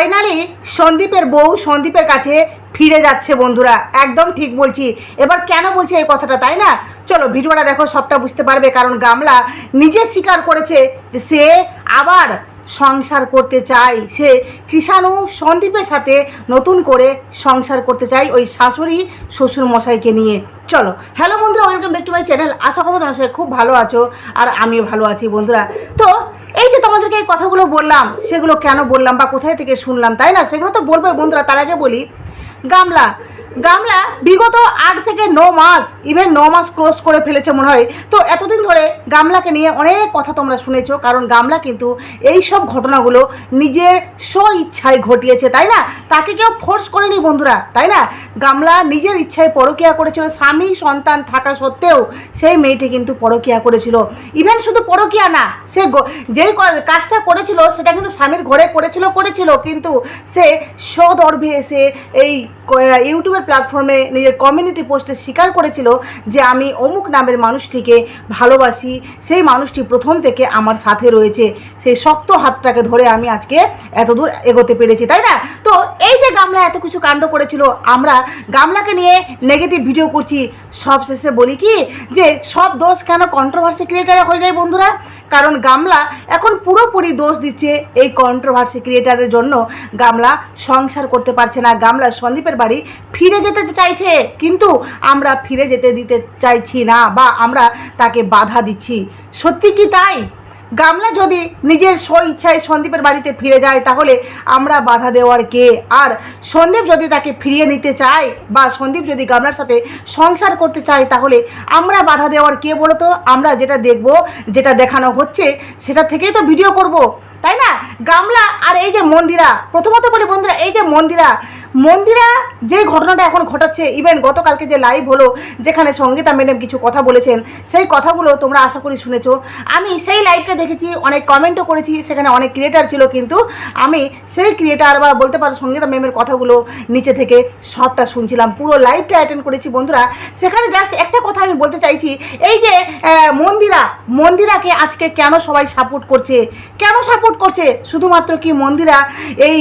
Finally সন্দীপের বউ সন্দীপের কাছে ফিরে যাচ্ছে বন্ধুরা। একদম ঠিক বলছি। এবার কেন বলছি এই কথাটা, তাই না? চলো, ভিডিওটা দেখো, সবটা বুঝতে পারবে, কারণ গামলা নিজে স্বীকার করেছে যে সে আবার সংসার করতে চায়। সে কৃষাণু সন্দীপের সাথে নতুন করে সংসার করতে চাই ওই শাশুড়ি শ্বশুর মশাইকে নিয়ে। চলো হ্যালো বন্ধুরা welcome back to my channel আশা করব তোমার খুব ভালো আছো, আর আমিও ভালো আছি বন্ধুরা। তো এই যে তোমাদেরকে এই কথাগুলো বললাম, সেগুলো কেন বললাম বা কোথায় থেকে শুনলাম, তাই না? সেগুলো তো বলবে বন্ধুরা, তার আগে বলি, গামলা গামলা বিগত আট থেকে ন মাস ইভেন ন মাস ক্রস করে ফেলেছে মনে হয়। তো এতদিন ধরে গামলাকে নিয়ে অনেক কথা তোমরা শুনেছো, কারণ গামলা কিন্তু এই সব ঘটনাগুলো নিজের স্ব ইচ্ছায় ঘটিয়েছে, তাই না? তাকে কেউ ফোর্স করেনি বন্ধুরা, তাই না? গামলা নিজের ইচ্ছায় পরকিয়া করেছিল, স্বামী সন্তান থাকা সত্ত্বেও সেই মেয়েটি কিন্তু পরকিয়া করেছিল। ইভেন শুধু পরকিয়া না, সে যেই কাজটা করেছিল, সেটা কিন্তু স্বামীর ঘরে করেছিল করেছিল, কিন্তু সে সদর্ভে এসে এই ইউটিউবের প্ল্যাটফর্মে নিজের কমিউনিটি পোস্টে স্বীকার করেছিল যে আমি অমুক নামের মানুষটিকে ভালোবাসি, সেই মানুষটি প্রথম থেকে আমার সাথে রয়েছে, সেই শক্ত হাতটাকে ধরে আমি আজকে এতদূর এগোতে পেরেছি, তাই না? তো এই যে গামলা এত কিছু কাণ্ড করেছিল, আমরা গামলাকে নিয়ে নেগেটিভ ভিডিও করছি। সব শেষে বলি কি যে সব দোষ কেন কন্ট্রোভার্সি ক্রিয়েটারে হয়ে যায় বন্ধুরা? কারণ গামলা এখন পুরোপুরি দোষ দিচ্ছে এই কন্ট্রোভার্সি ক্রিয়েটারের জন্য। গামলা সংসার করতে পারছে না। গামলা সন্দীপের বাড়ি ফিরে যেতে চাইছে, কিন্তু আমরা ফিরে যেতে দিতে চাইছি না বা আমরা তাকে বাধা দিচ্ছি। সত্যি কি তাই? গামলা যদি নিজের স্ব ইচ্ছায় সন্দীপের বাড়িতে ফিরে যায়, তাহলে আমরা বাধা দেওয়ার কে? আর সন্দীপ যদি তাকে ফিরিয়ে নিতে চায় বা সন্দীপ যদি গামলার সাথে সংসার করতে চায়, তাহলে আমরা বাধা দেওয়ার কে বলো তো আমরা যেটা দেখব, যেটা দেখানো হচ্ছে, সেটা থেকেই তো ভিডিও করব। তাই না? গামলা আর এই যে মন্দিরা, প্রথমত বলি বন্ধুরা, এই যে মন্দিরা মন্দিরা যে ঘটনাটা এখন ঘটাচ্ছে ইভেন গতকালকে যে লাইভ হলো, যেখানে সঙ্গীতা ম্যাডাম কিছু কথা বলেছেন, সেই কথাগুলো তোমরা আশা করি শুনেছো। আমি সেই লাইভটা দেখেছি, অনেক কমেন্টও করেছি, সেখানে অনেক ক্রিয়েটার ছিল কিন্তু আমি সেই ক্রিয়েটার বা বলতে পারো সঙ্গীতা ম্যামের কথাগুলো নিচে থেকে সবটা শুনছিলাম, পুরো লাইভটা অ্যাটেন্ড করেছি বন্ধুরা। সেখানে জাস্ট একটা কথা আমি বলতে চাইছি, এই যে মন্দিরা, মন্দিরাকে আজকে কেন সবাই সাপোর্ট করছে? কেন সাপোর্ট করছে, শুধুমাত্র কি মন্দিরা এই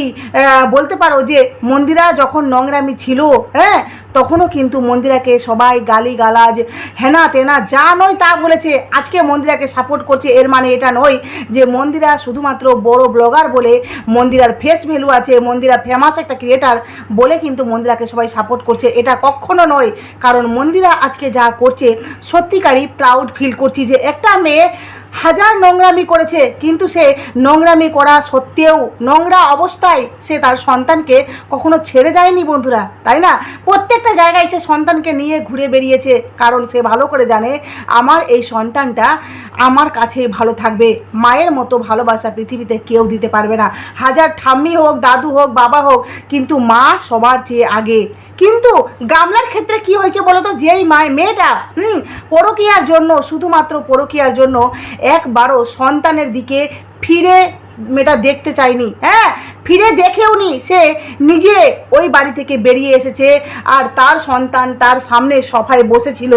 বলতে পারো যে মন্দিরা যখন নোংরামি ছিল হ্যাঁ তখনও কিন্তু মন্দিরাকে সবাই গালি গালাজ হেনা তেনা যা নয় তা বলেছে। আজকে মন্দিরাকে সাপোর্ট করছে, এর মানে এটা নয় যে মন্দিরা শুধুমাত্র বড় ব্লগার বলে মন্দিরার ফেস ভ্যালু আছে, মন্দিরা ফেমাস একটা ক্রিয়েটার বলে কিন্তু মন্দিরাকে সবাই সাপোর্ট করছে। এটা কখনো নয়, কারণ মন্দিরা আজকে যা করছে, সত্যিকারই প্রাউড ফিল করছি যে একটা মেয়ে হাজার নোংরামি করেছে, কিন্তু সে নোংরামি করা সত্ত্বেও নোংরা অবস্থায় সে তার সন্তানকে কখনো ছেড়ে যায়নি বন্ধুরা, তাই না? প্রত্যেকটা জায়গায় সে সন্তানকে নিয়ে ঘুরে বেরিয়েছে কারণ সে ভালো করে জানে আমার এই সন্তানটা আমার কাছেই ভালো থাকবে, মায়ের মতো ভালোবাসা পৃথিবীতে কেউ দিতে পারবে না। হাজার ঠাম্মি হোক, দাদু হোক, বাবা হোক, কিন্তু মা সবার চেয়ে আগে। কিন্তু গামলার ক্ষেত্রে কি হয়েছে বলো তো যেই মায়, মেয়েটা, হুম, পরকিয়ার জন্য, শুধুমাত্র পরকিয়ার জন্য একবারও সন্তানের দিকে ফিরে মেয়েটা দেখতে চায়নি। হ্যাঁ ফিরে দেখেও নি, সে নিজে ওই বাড়ি থেকে বেরিয়ে এসেছে আর তার সন্তান তার সামনে সফায় বসেছিল।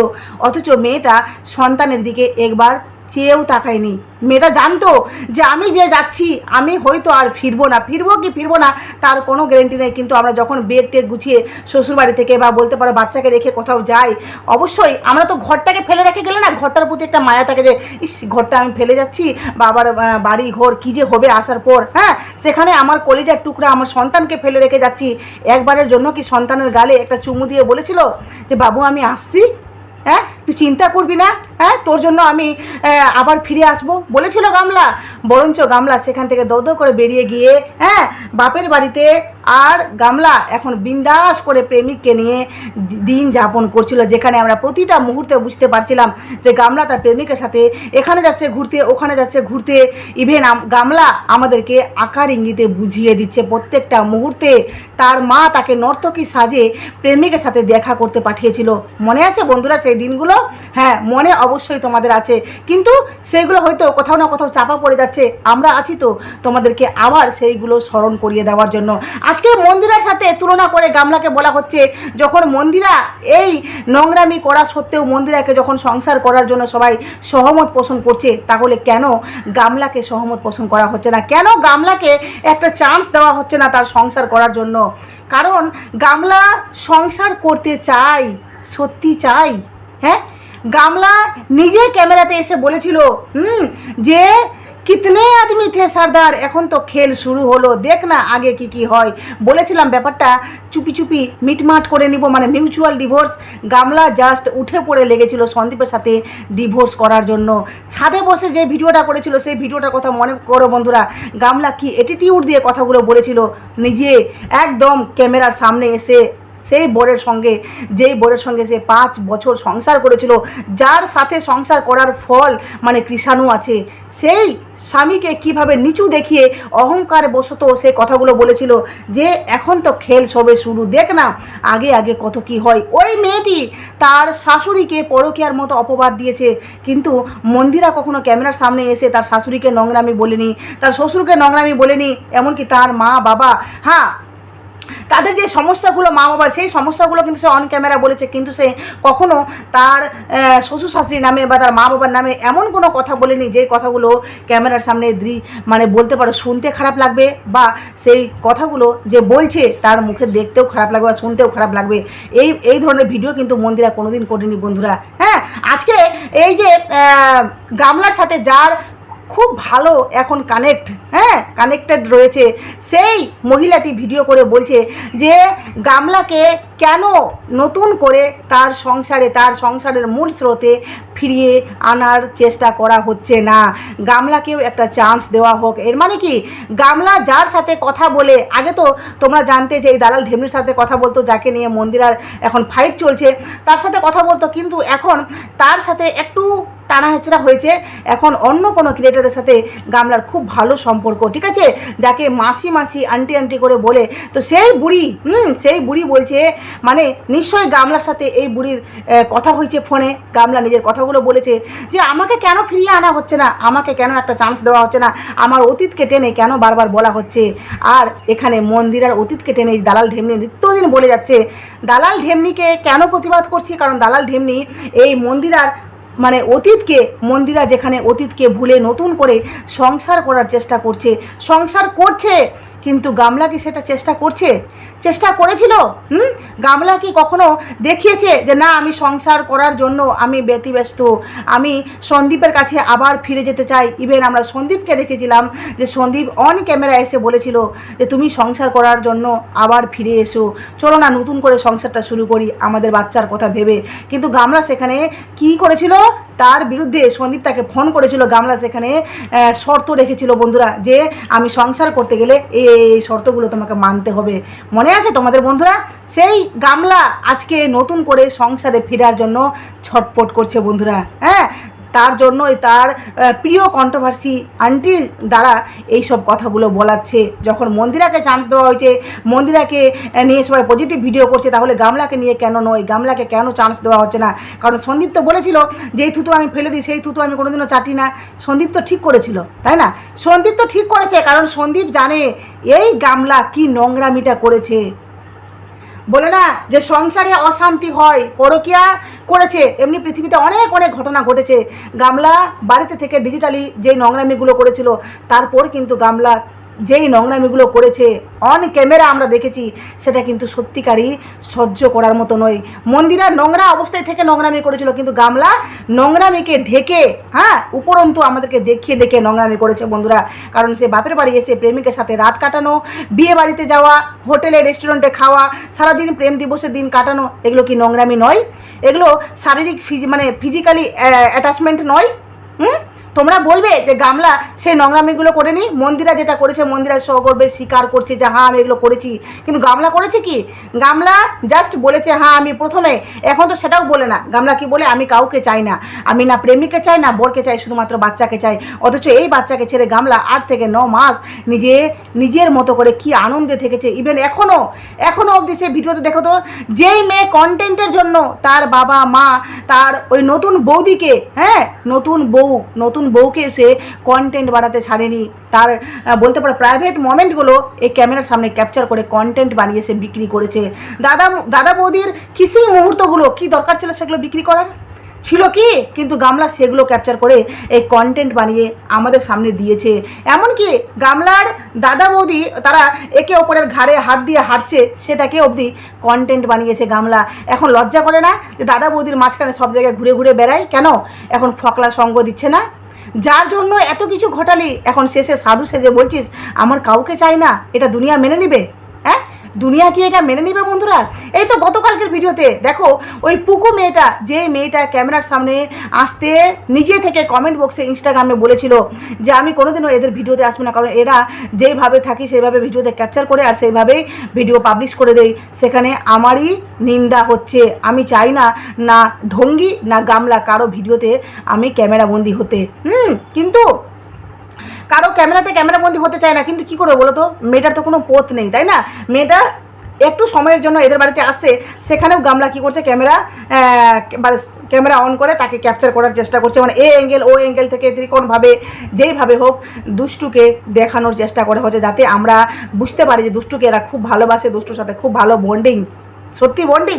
অথচ মেয়েটা সন্তানের দিকে একবার চেয়েও তাকায়নি। মেয়েটা জানতো যে আমি যে যাচ্ছি, আমি হয়তো আর ফিরবো না। ফিরবো কি ফিরবো না, তার কোনো গ্যারেন্টি নেই। কিন্তু আমরা যখন বেগ টেক গুছিয়ে শ্বশুরবাড়ি থেকে বা বলতে পারো বাচ্চাকে রেখে কোথাও যাই, অবশ্যই আমরা তো ঘরটাকে ফেলে রেখে গেলে না, ঘরটার প্রতি একটা মায়া থাকে যে, ইস, ঘরটা আমি ফেলে যাচ্ছি বা আবার বাড়ি, ঘর কী যে হবে আসার পর। হ্যাঁ সেখানে আমার কলিজার টুকরা আমার সন্তানকে ফেলে রেখে যাচ্ছি। একবারের জন্য কি সন্তানের গালে একটা চুমু দিয়ে বলেছিল যে, বাবু, আমি আসছি। হ্যাঁ তুই চিন্তা করবি না হ্যাঁ? তোর জন্য আমি আবার ফিরে আসব। বলেছিল গামলা? বরঞ্চ গামলা সেখান থেকে দৌদ করে বেরিয়ে গিয়ে হ্যাঁ বাপের বাড়িতে আর গামলা এখন বিন্দাস করে প্রেমিককে নিয়ে দিন যাপন করছিল, যেখানে আমরা প্রতিটা মুহূর্তে বুঝতে পারছিলাম যে গামলা তার প্রেমিকের সাথে এখানে যাচ্ছে ঘুরতে, ওখানে যাচ্ছে ঘুরতে। ইভেন গামলা আমাদেরকে আকার ইঙ্গিতে বুঝিয়ে দিচ্ছে প্রত্যেকটা মুহূর্তে। তার মা তাকে নর্তকী সাজে প্রেমিকের সাথে দেখা করতে পাঠিয়েছিল। মনে আছে বন্ধুরা সেই দিনগুলো? কথাগুলো হ্যাঁ মনে অবশ্যই তোমাদের আছে। কিন্তু সেইগুলো হয়তো কোথাও না কোথাও চাপা পড়ে যাচ্ছে। আমরা আছি তো তোমাদেরকে আবার সেইগুলো স্মরণ করিয়ে দেওয়ার জন্য। আজকে মন্দিরের সাথে তুলনা করে গামলাকে বলা হচ্ছে, যখন মন্দিরা এই নোংরামি করা সত্ত্বেও মন্দিরাকে যখন সংসার করার জন্য সবাই সহমত পোষণ করছে, তাহলে কেন গামলাকে সহমত পোষণ করা হচ্ছে না? কেন গামলাকে একটা চান্স দেওয়া হচ্ছে না তার সংসার করার জন্য? কারণ গামলা সংসার করতে চাই সত্যি চাই হ্যাঁ? গামলা নিজে ক্যামেরাতে এসে বলেছিল, হুম, যে কিতনে আদমি থে সর্দার, এখন তো খেল শুরু হলো, দেখ না আগে কি কি হয়। বলেছিলাম ব্যাপারটা, চুপি চুপি মিটমাট করে নিব মানে মিউচুয়াল ডিভোর্স গামলা জাস্ট উঠে পড়ে লেগেছিল সন্দীপের সাথে ডিভোর্স করার জন্য। ছাদে বসে যে ভিডিওটা করেছিল, সেই ভিডিওটার কথা মনে করো বন্ধুরা, গামলা কি অ্যাটিটিউড দিয়ে কথাগুলো বলেছিল, নিজে একদম ক্যামেরার সামনে এসে সেই বোরের সঙ্গে, যেই বোরের সঙ্গে সে পাঁচ বছর সংসার করেছিল, যার সাথে সংসার করার ফল মানে কৃষাণু আছে, সেই স্বামীকে কীভাবে নিচু দেখিয়ে অহংকার বশত সে কথাগুলো বলেছিল যে, এখন তো খেল সবে শুরু, দেখ না, আগে আগে কত কি হয়। ওই মেয়েটি তার শাশুড়িকে পরকীয়ার মতো অপবাদ দিয়েছে, কিন্তু মন্দিরা কখনো ক্যামেরার সামনে এসে তার শাশুড়িকে নোংরামি বলেনি, তার শ্বশুরকে নোংরামি বলেনি, এমনকি তার মা বাবা হ্যাঁ তাদের যে সমস্যাগুলো মা বাবার, সেই সমস্যাগুলো কিন্তু সে অন ক্যামেরা বলেছে। কিন্তু সে কখনো তার শ্বশুর শাশুড়ির নামে বা তার মা বাবার নামে এমন কোনো কথা বলেনি যে কথাগুলো ক্যামেরার সামনে দ্রি মানে বলতে পারো, শুনতে খারাপ লাগবে বা সেই কথাগুলো যে বলছে তার মুখে দেখতেও খারাপ লাগবে বা শুনতেও খারাপ লাগবে। এই এই ধরনের ভিডিও কিন্তু মন্দিরা কোনোদিন করেনি বন্ধুরা। হ্যাঁ আজকে এই যে গামলার সাথে যার খুব ভালো এখন কানেক্ট হ্যাঁ কানেক্টেড রয়েছে। সেই মহিলাটি ভিডিও করে বলছে যে, গামলাকে কেন নতুন করে তার সংসারে, তার সংসারের মূল স্রোতে ফিরিয়ে আনার চেষ্টা করা হচ্ছে না। গামলাকেও একটা চান্স দেওয়া হোক। এর মানে কি? গামলা যার সাথে কথা বলে, আগে তো তোমরা জানতে যে এই দালাল ঢেমনির সাথে কথা বলতো, যাকে নিয়ে মন্দিরার এখন ফাইট চলছে, তার সাথে কথা বলতো, কিন্তু এখন তার সাথে একটু টানা হেচড়া হয়েছে। এখন অন্য কোনো ক্রিয়েটারের সাথে গামলার খুব ভালো সম্পর্ক, ঠিক আছে? যাকে মাসি মাসি, আন্টি আন্টি করে বলে, তো সেই বুড়ি, হুম, সেই বুড়ি বলছে মানে নিশ্চয়ই গামলার সাথে এই বুড়ির কথা হয়েছে ফোনে। গামলা নিজের কথাগুলো বলেছে যে, আমাকে কেন ফিরিয়ে আনা হচ্ছে না? আমাকে কেন একটা চান্স দেওয়া হচ্ছে না? আমার অতীতকে টেনে কেন বারবার বলা হচ্ছে? আর এখানে মন্দিরের অতীতকে টেনে দালাল ঢেমনি নিত্যদিন বলে যাচ্ছে। দালাল ঢেমনিকে কেন প্রতিবাদ করছি? কারণ দালাল ঢেমনি এই মন্দিরার মানে অতীতকে মন্দিরা যেখানে অতীতকে ভুলে নতুন করে সংসার করার চেষ্টা করছে সংসার করছে। কিন্তু গামলা কি সেটা চেষ্টা করছে? চেষ্টা করেছিল? হুম? গামলা কি কখনো দেখিয়েছে যে না, আমি সংসার করার জন্য আমি ব্যতিব্যস্ত? আমি সন্দীপের কাছে আবার ফিরে যেতে চাই। ইভেন আমরা সন্দীপকে দেখেছিলাম যে সন্দীপ অন ক্যামেরা এসে বলেছিল যে তুমি সংসার করার জন্য আবার ফিরে এসো। চলো না, নতুন করে সংসারটা শুরু করি, আমাদের বাচ্চার কথা ভেবে। কিন্তু গামলা সেখানে কি করেছিল? তার বিরুদ্ধে সন্দীপ তাকে ফোন করেছিল। গামলা সেখানে শর্ত রেখেছিল বন্ধুরা যে আমি সংসার করতে গেলে এই এই শর্তগুলো তোমাকে মানতে হবে। মনে আছে তোমাদের বন্ধুরা? সেই গামলা আজকে নতুন করে সংসারে ফেরার জন্য ছটপট করছে বন্ধুরা। হ্যাঁ? তার জন্যই তার প্রিয় কন্ট্রোভার্সি আন্টির দ্বারা এই সব কথাগুলো বলাচ্ছে। যখন মন্দিরাকে চান্স দেওয়া হয়েছে, মন্দিরাকে নিয়ে সবাই পজিটিভ ভিডিও করছে, তাহলে গামলাকে নিয়ে কেন নয়? গামলাকে কেন চান্স দেওয়া হচ্ছে না? কারণ সন্দীপ তো বলেছিল, যেই থুতু আমি ফেলে দিই, সেই থুতু আমি কোনোদিনও চাটি না। সন্দীপ তো ঠিক করেছিল, তাই না? সন্দীপ তো ঠিক করেছে, কারণ সন্দীপ জানে এই গামলা কি নোংরামিটা করেছে। বলে না যে সংসারে অশান্তি হয়, পরকিয়া করেছে। এমনি পৃথিবীতে অনেক অনেক ঘটনা ঘটেছে। গামলা বাড়িতে থেকে ডিজিটালি যেই নোংরামিগুলো করেছিল, তারপর কিন্তু গামলা যেই নোংরামিগুলো করেছে অন ক্যামেরা আমরা দেখেছি, সেটা কিন্তু সত্যিকারই সহ্য করার মতো নয়। মন্দিরা নোংরা অবস্থায় থেকে নোংরামি করেছিল, কিন্তু গামলা নোংরামিকে ঢেকে হ্যাঁ উপরন্তু আমাদেরকে দেখিয়ে দেখে নোংরামি করেছে বন্ধুরা। কারণ সে বাপের বাড়ি এসে প্রেমিকের সাথে রাত কাটানো, বিয়ে বাড়িতে যাওয়া, হোটেলে, রেস্টুরেন্টে খাওয়া, সারাদিন প্রেম দিবসের দিন কাটানো, এগুলো কি নোংরামি নয়? এগুলো শারীরিক ফিজি মানে ফিজিক্যালি অ্যাটাচমেন্ট নয় হুম? তোমরা বলবে যে গামলা সেই নোংরামিগুলো করেনি, মন্দিরা যেটা করেছে, মন্দিরা সগর্বে স্বীকার করছে যে হ্যাঁ আমি এগুলো করেছি। কিন্তু গামলা করেছে কি? গামলা জাস্ট বলেছে হ্যাঁ আমি প্রথমে, এখন তো সেটাও বলে না। গামলা কি বলে? আমি কাউকে চাই না। আমি না প্রেমিককে চাই, না বরকে চাই, শুধুমাত্র বাচ্চাকে চাই। অথচ এই বাচ্চাকে ছেড়ে গামলা আট থেকে ন মাস নিজে, নিজের মতো করে কি আনন্দে থেকেছে। ইভেন এখনও এখনও অবধি সে ভিডিওতে দেখো তো, যেই মেয়ে কন্টেন্টের জন্য তার বাবা মা তার ওই নতুন বৌদিকে হ্যাঁ নতুন বউ, নতুন বউকে সে কন্টেন্ট বানাতে ছাড়েনি। তার বলতে পারে প্রাইভেট মোমেন্টগুলো এই ক্যামেরার সামনে ক্যাপচার করে কন্টেন্ট বানিয়ে সে বিক্রি করেছে। দাদা দাদা বৌদির কিসিং মুহূর্তগুলো? কি দরকার ছিল সেগুলো বিক্রি করার? ছিল কি? কিন্তু গামলা সেগুলো ক্যাপচার করে এই কন্টেন্ট বানিয়ে আমাদের সামনে দিয়েছে। এমনকি গামলার দাদা বৌদি, তারা একে অপরের ঘাড়ে হাত দিয়ে হাঁটছে, সেটাকে অবধি কন্টেন্ট বানিয়েছে গামলা। এখন লজ্জা করে না যে দাদা বৌদির মাঝখানে সব জায়গায় ঘুরে ঘুরে বেড়ায়? কেন? এখন ফকলা সঙ্গ দিচ্ছে না? যার জন্য এত কিছু ঘটালি, এখন শেষে সাধু সেজে বলছিস, আমার কাউকে চাই না, এটা দুনিয়া মেনে নিবে? দুনিয়া কি এটা মেনে নিবে বন্ধুরা? এই তো গতকালকের ভিডিওতে, দেখো, ওই পুকু মেয়েটা, যে মেয়েটা ক্যামেরার সামনে আসতে নিজে থেকে কমেন্ট বক্সে ইনস্টাগ্রামে বলেছিল যে আমি কোনোদিনও এদের ভিডিওতে আসব না, কারণ এরা যেইভাবে থাকি, সেইভাবে ভিডিওতে ক্যাপচার করে আর সেইভাবেই ভিডিও পাবলিশ করে দেই সেখানে আমারই নিন্দা হচ্ছে। আমি চাই না না ঢঙ্গি, না গামলা কারও ভিডিওতে আমি ক্যামেরাবন্দি হতে। হুম, কিন্তু কারও ক্যামেরাতে ক্যামেরাবন্দি হতে চায় না, কিন্তু কি করে বলো তো মেয়েটার তো কোনো পথ নেই, তাই না? মেয়েটা একটু সময়ের জন্য এদের বাড়িতে আসে, সেখানেও গামলা কি করছে, ক্যামেরা ক্যামেরা অন করে তাকে ক্যাপচার করার চেষ্টা করছে। মানে এ অ্যাঙ্গেল ও অ্যাঙ্গেল থেকে ত্রিকোণভাবে যেইভাবে হোক দুষ্টুকে দেখানোর চেষ্টা করে হচ্ছে, যাতে আমরা বুঝতে পারি যে দুষ্টুকে এরা খুব ভালোবাসে, দুষ্টুর সাথে খুব ভালো বন্ডিং সত্যি বন্ডিং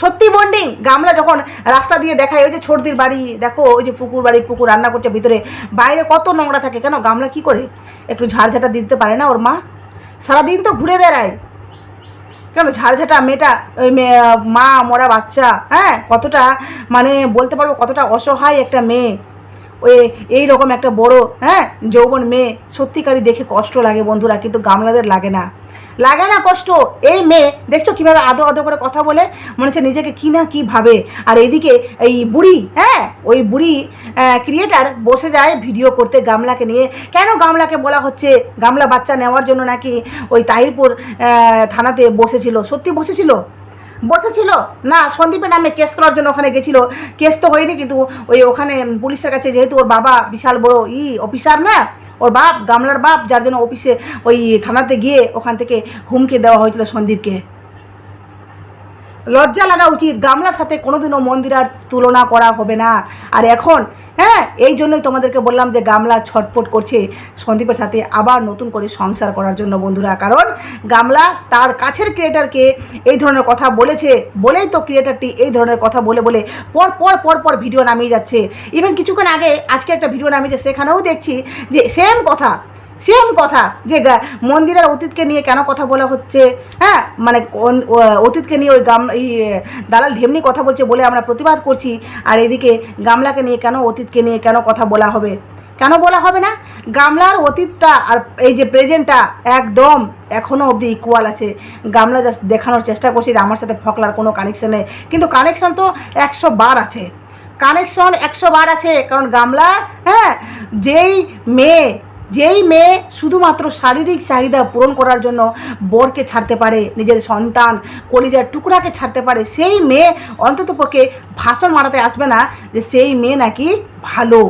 সত্যি বন্ডিং গামলা যখন রাস্তা দিয়ে দেখায়, ওই যে ছোটদির বাড়ি, দেখো, ওই যে পুকুর বাড়ি, পুকুর রান্না করছে ভিতরে, বাইরে কত নোংরা থাকে কেন? গামলা কি করে? একটু ঝাড়ঝাটা দিতে পারে না ওর মা? সারাদিন তো ঘুরে বেড়ায়। কেন? ঝাড়ঝাটা মেয়েটা, ওই মা, মরা বাচ্চা হ্যাঁ? কতটা মানে বলতে পারব কতটা অসহায় একটা মেয়ে। ওই, এই রকম একটা বড় হ্যাঁ? যৌবন মেয়ে। সত্যিকারই দেখে কষ্ট লাগে বন্ধুরা, কিন্তু গামলাদের লাগে না। লাগে না কষ্ট। এই মেয়ে, দেখছ কীভাবে আদো আদো করে কথা বলে? মনে হচ্ছে নিজেকে কি না কি ভাবে। আর এইদিকে এই বুড়ি হ্যাঁ ওই বুড়ি ক্রিয়েটার বসে যায় ভিডিও করতে গামলাকে নিয়ে। কেন গামলাকে বলা হচ্ছে? গামলা বাচ্চা নেওয়ার জন্য নাকি ওই তাহিরপুর থানাতে বসেছিল? সত্যি বসেছিল? বসেছিল? না, সন্দীপের নামে কেস করার জন্য ওখানে গেছিল। কেস তো হয়নি কিন্তু ওই ওখানে পুলিশের কাছে যেহেতু ওর বাবা বিশাল বড় ই অফিসার না ওর বাপ, গামলার বাপ, যার জন্য অফিসে ওই থানাতে গিয়ে ওখান থেকে হুমকে দেওয়া হয়েছিল সন্দীপকে। লজ্জা লাগা উচিত। গামলার সাথে কোনোদিনও মন্দিরার তুলনা করা হবে না। আর এখন হ্যাঁ এই জন্যই তোমাদেরকে বললাম যে গামলা ছটফট করছে সন্দীপের সাথে আবার নতুন করে সংসার করার জন্য বন্ধুরা। কারণ গামলা তার কাছের ক্রিয়েটারকে এই ধরনের কথা বলেছে, বলেই তো ক্রিয়েটারটি এই ধরনের কথা বলে বলে পর পর পর পর ভিডিও নামিয়ে যাচ্ছে। ইভেন কিছুক্ষণ আগে আজকে একটা ভিডিও নামিয়েছে, সেখানেও দেখছি যে সেম কথা সেম কথা যে মন্দিরের অতীতকে নিয়ে কেন কথা বলা হচ্ছে? হ্যাঁ মানে অতীতকে নিয়ে ওই গাম এই দালাল ঢেমনি কথা বলছে বলে আমরা প্রতিবাদ করছি, আর এদিকে গামলাকে নিয়ে কেন, অতীতকে নিয়ে কেন কথা বলা হবে? কেন বলা হবে না? গামলার অতীতটা আর এই যে প্রেজেন্টটা একদম এখনও অবধি ইকুয়াল আছে। গামলা জাস্ট দেখানোর চেষ্টা করছে যে আমার সাথে ফকলার কোনো কানেকশন নেই। কিন্তু কানেকশন তো একশো বার আছে। কানেকশন একশো বার আছে, কারণ গামলা হ্যাঁ যেই মেয়ে যেই মেয়ে শুধুমাত্র শারীরিক চাহিদা পূরণ করার জন্য বরকে ছাড়তে পারে, নিজের সন্তান কলিজার টুকরাকে ছাড়তে পারে, সেই মেয়ে অন্ততপক্ষে ভাষণ মারাতে আসবে না যে সেই মেয়ে নাকি ভালো।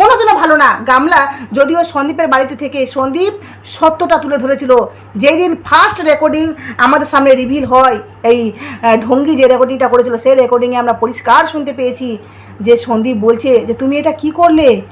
কোনোদিনও ভালো না। গামলা যদিও সন্দীপের বাড়িতে থেকে সন্দীপ সত্যটা তুলে ধরেছিল। যেই দিন ফার্স্ট রেকর্ডিং আমাদের সামনে রিভিল হয়, এই ঢঙ্গি যে রেকর্ডিংটা করেছিল, সেই রেকর্ডিংয়ে আমরা পরিষ্কার শুনতে পেয়েছি। যে সন্দীপ বলছে যে, তুমি এটা কি করলে?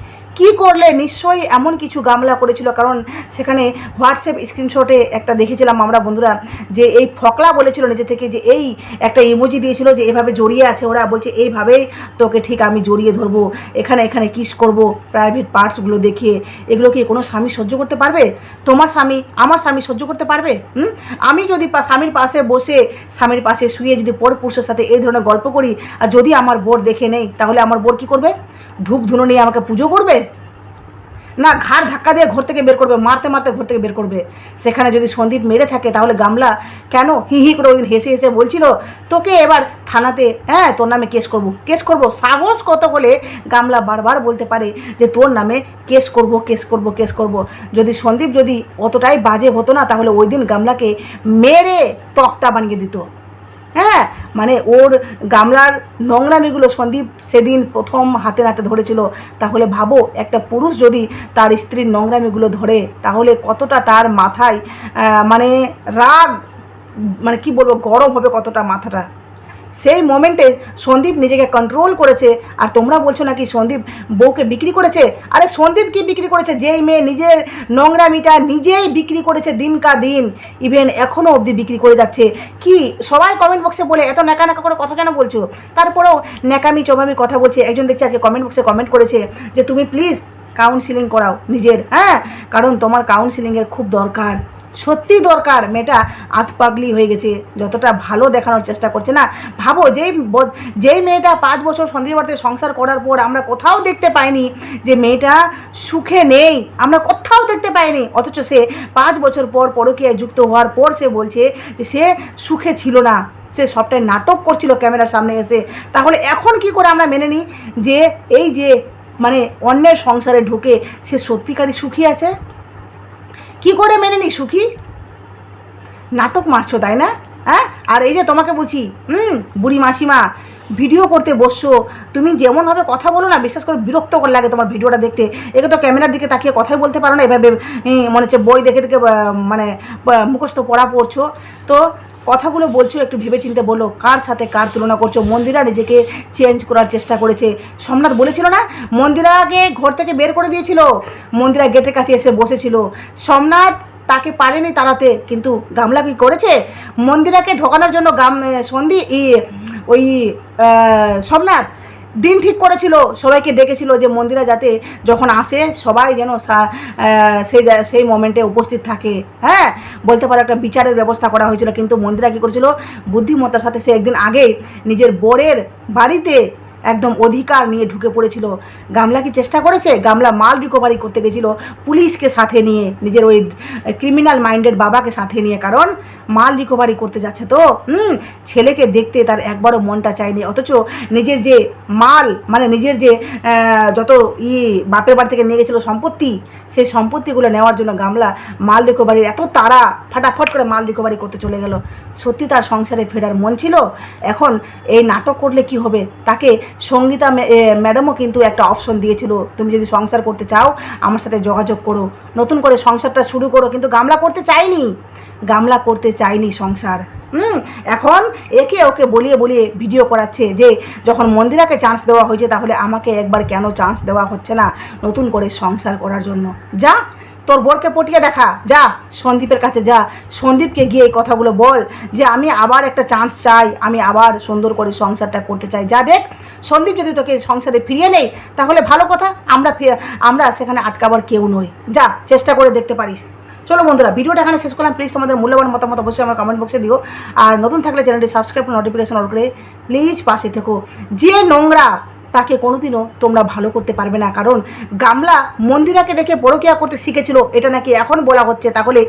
কি করলে? নিশ্চয়ই এমন কিছু গামলা করেছিল কারণ সেখানে হোয়াটসঅ্যাপ স্ক্রিনশটে একটা দেখেছিলাম আমরা বন্ধুরা যে, এই ফকলা বলেছিল নিজে থেকে যে, এই একটা ইমোজি দিয়েছিল যে, এভাবে জড়িয়ে আছে ওরা। বলছে, এইভাবেই তোকে ঠিক আমি জড়িয়ে ধরবো। এখানে এখানে কিস করব প্রাইভেট পার্টসগুলো দেখিয়ে। এগুলো কি কোনো স্বামী সহ্য করতে পারবে? তোমার স্বামী, আমার স্বামী সহ্য করতে পারবে? হুম? আমি যদি স্বামীর পাশে বসে, স্বামীর পাশে শুয়ে যদি পর পুরুষের সাথে এই ধরনের গল্প করি, আর যদি আমার বোর দেখে নেই, তাহলে আমার বোর কি করবে? ধূপ ধুনো নিয়ে আমাকে পুজো করবে? না, ঘাড় ধাক্কা দিয়ে ঘর থেকে বের করবে, মারতে মারতে ঘর থেকে বের করবে। সেখানে যদি সন্দীপ মেরে থাকে তাহলে গামলা কেন হি হি করে ওইদিন হেসে হেসে বলছিল, তোকে এবার থানাতে হ্যাঁ তোর নামে কেস করব। কেস করব? সাহস কত বলে গামলা বারবার বলতে পারে যে তোর নামে কেস করব কেস করব কেস করব। যদি সন্দীপ যদি অতটাই বাজে হতো না, তাহলে ওই দিন গামলাকে মেরে তক্তা বানিয়ে দিত। হ্যাঁ মানে ওর গামলার নোংরামিগুলো সন্দীপ সেদিন প্রথম হাতে নাতে ধরেছিল। তাহলে ভাবো, একটা পুরুষ যদি তার স্ত্রীর নোংরামিগুলো ধরে, তাহলে কতটা তার মাথায় মানে রাগ মানে কি বলব, গরম হবে কতটা মাথাটা? সেই মোমেন্টে সন্দীপ নিজেকে কন্ট্রোল করেছে। আর তোমরা বলছো নাকি সন্দীপ বউকে বিক্রি করেছে? আরে সন্দীপ কি বিক্রি করেছে? যেই মেয়ে নিজের নোংরা নোংরামিটা নিজেই বিক্রি করেছে দিন কা দিন। ইভেন এখনও অবধি বিক্রি করে যাচ্ছে। কি, সবাই কমেন্ট বক্সে বলে, এত ন্যাকা ন্যাকা করে কথা কেন বলছো? তারপরেও ন্যাকামি চবামি কথা বলছে। একজন দেখছি আজকে কমেন্ট বক্সে কমেন্ট করেছে যে, তুমি প্লিজ কাউন্সিলিং করাও নিজের। হ্যাঁ কারণ তোমার কাউন্সিলিংয়ের খুব দরকার। সত্যি দরকার। মেয়েটা আত পাগলি হয়ে গেছে। যতটা ভালো দেখানোর চেষ্টা করছে না। ভাবো, যেই যেই মেয়েটা পাঁচ বছর সন্দীপ বাড়িতে সংসার করার পর আমরা কোথাও দেখতে পাইনি যে মেয়েটা সুখে নেই। আমরা কোথাও দেখতে পাইনি। অথচ সে পাঁচ বছর পর পরকীয়ায় যুক্ত হওয়ার পর সে বলছে যে সে সুখে ছিল না। সে সবটাই নাটক করছিল ক্যামেরার সামনে এসে। তাহলে এখন কি করে আমরা মেনে নিই যে এই যে মানে অন্যের সংসারে ঢুকে সে সত্যিকারই সুখী আছে? কি করে মেনে নি সুখী? নাটক মারছো, তাই না? হ্যাঁ? আর এই যে তোমাকে বলছি, হুম, বুড়ি মাসিমা, ভিডিও করতে বসছো, তুমি যেমনভাবে কথা বলো না, বিশ্বাস করে বিরক্ত করে লাগে তোমার ভিডিওটা দেখতে। একে তো ক্যামেরার দিকে তাকিয়ে কথাই বলতে পারো না, এভাবে মনে হচ্ছে বই দেখে দেখে মানে মুখস্থ পড়া পড়ছো। তো কথাগুলো বলছো, একটু ভেবে চিনতে বলো, কার সাথে কার তুলনা করছ? মন্দিরা নিজেকে চেঞ্জ করার চেষ্টা করেছে। সোমনাথ বলেছিল না? মন্দিরাকে ঘর থেকে বের করে দিয়েছিল। মন্দিরা গেটের কাছে এসে বসেছিল। সোমনাথ তাকে পারেনি তাড়াতে, কিন্তু গামলা কি করেছে? মন্দিরাকে ঢোকানোর জন্য গাম সন্ধি ওই সোমনাথ দিন ঠিক করেছিল, সবাইকে ডেকেছিল যে মন্দিরা যাতে যখন আসে সবাই যেন সেই সেই মোমেন্টে উপস্থিত থাকে। হ্যাঁ বলতে পারে একটা বিচারের ব্যবস্থা করা হয়েছিল, কিন্তু মন্দিরা কী করেছিল? বুদ্ধিমত্তার সাথে সে একদিন আগে নিজের বরের বাড়িতে একদম অধিকার নিয়ে ঢুকে পড়েছিল। গামলা কি চেষ্টা করেছে? গামলা মাল রিকভারি করতে গেছিল পুলিশকে সাথে নিয়ে, নিজের ওই ক্রিমিনাল মাইন্ডেড বাবাকে সাথে নিয়ে। কারণ মাল রিকভারি করতে যাচ্ছে তো। হুম, ছেলেকে দেখতে তার একবারও মনটা চায়নি। অথচ নিজের যে মাল মানে নিজের যে যত ই বাপের বাড়ি থেকে নিয়ে গেছিল সম্পত্তি, সেই সম্পত্তিগুলো নেওয়ার জন্য গামলা মাল রিকভারির এত তাড়া, ফাটাফট করে মাল রিকভারি করতে চলে গেল। সত্যি তার সংসারে ফেরার মন ছিল। এখন এই নাটক করলে কি হবে? তাকে সঙ্গীতা ম্যাডামও কিন্তু একটা অপশন দিয়েছিল, তুমি যদি সংসার করতে চাও, আমার সাথে যোগাযোগ করো। নতুন করে সংসারটা শুরু করো, কিন্তু গামলা করতে চাইনি। গামলা করতে চাইনি সংসার। হুম, এখন একে ওকে বলিয়ে বলিয়ে ভিডিও করাচ্ছে যে, যখন মন্দিরাকে চান্স দেওয়া হয়েছে, তাহলে আমাকে একবার কেন চান্স দেওয়া হচ্ছে না নতুন করে সংসার করার জন্য? যা তোর বোরকে পটিয়ে দেখা। যা, সন্দীপের কাছে যা। সন্দীপকে গিয়ে এই কথাগুলো বল যে আমি আবার একটা চান্স চাই, আমি আবার সুন্দর করে সংসারটা করতে চাই। যা দেখ, সন্দীপ যদি তোকে সংসারে ফিরিয়ে নেই, তাহলে ভালো কথা, আমরা আমরা সেখানে আটকাবার কেউ নই। যা, চেষ্টা করে দেখতে পারিস। চলো বন্ধুরা, ভিডিওটা এখানে শেষ করলাম। প্লিজ তোমাদের মূল্যবান মতামত অবশ্যই আমার কমেন্ট বক্সে দিও। আর নতুন থাকলে চ্যানেলটি সাবস্ক্রাইব নোটিফিকেশন অন করে প্লিজ পাশে থেকো। যে নোংরা তাকে কোনোদিনও তোমরা ভালো করতে পারবে না। কারণ গামলা মন্দিরাকে দেখে পরকিয়া করতে শিখেছিল, এটা নাকি এখন বলা হচ্ছে। তাহলে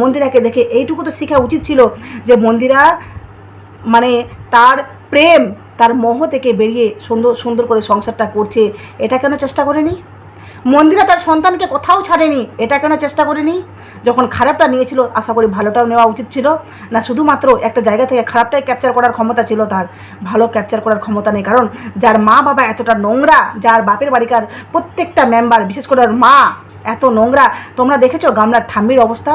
মন্দিরাকে দেখে এইটুকু তো শেখা উচিত ছিল যে মন্দিরা মানে তার প্রেম, তার মোহ থেকে বেরিয়ে সুন্দর সুন্দর করে সংসারটা করছে। এটা কেন চেষ্টা করেনি? মন্দিরা তার সন্তানকে কোথাও ছাড়েনি। এটা কেন চেষ্টা করেনি? যখন খারাপটা নিয়েছিল, আশা করি ভালোটাও নেওয়া উচিত ছিল। না, শুধুমাত্র একটা জায়গা থেকে খারাপটাই ক্যাপচার করার ক্ষমতা ছিল তার। ভালো ক্যাপচার করার ক্ষমতা নেই, কারণ যার মা বাবা এতটা নোংরা, যার বাপের বাড়িকার প্রত্যেকটা মেম্বার বিশেষ করে মা এত নোংরা। তোমরা দেখেছ গামলার ঠাম্মির অবস্থা?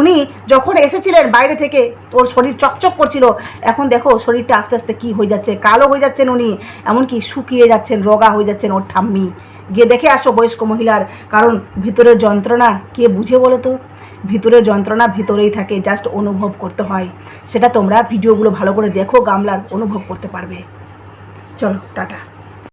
উনি যখন এসেছিলেন বাইরে থেকে, ওর শরীর চকচক করছিল। এখন দেখো শরীরটা আস্তে আস্তে কী হয়ে যাচ্ছে, কালো হয়ে যাচ্ছেন উনি। এমনকি শুকিয়ে যাচ্ছেন, রোগা হয়ে যাচ্ছেন ওর ঠাম্মি। গিয়ে দেখে আসো বয়স্ক মহিলার, কারণ ভিতরের যন্ত্রণা কে বুঝে বলো তো? ভিতরের যন্ত্রণা ভিতরেই থাকে জাস্ট অনুভব করতে হয়। সেটা তোমরা ভিডিওগুলো ভালো করে দেখো, গামলার অনুভব করতে পারবে। চলো, টাটা।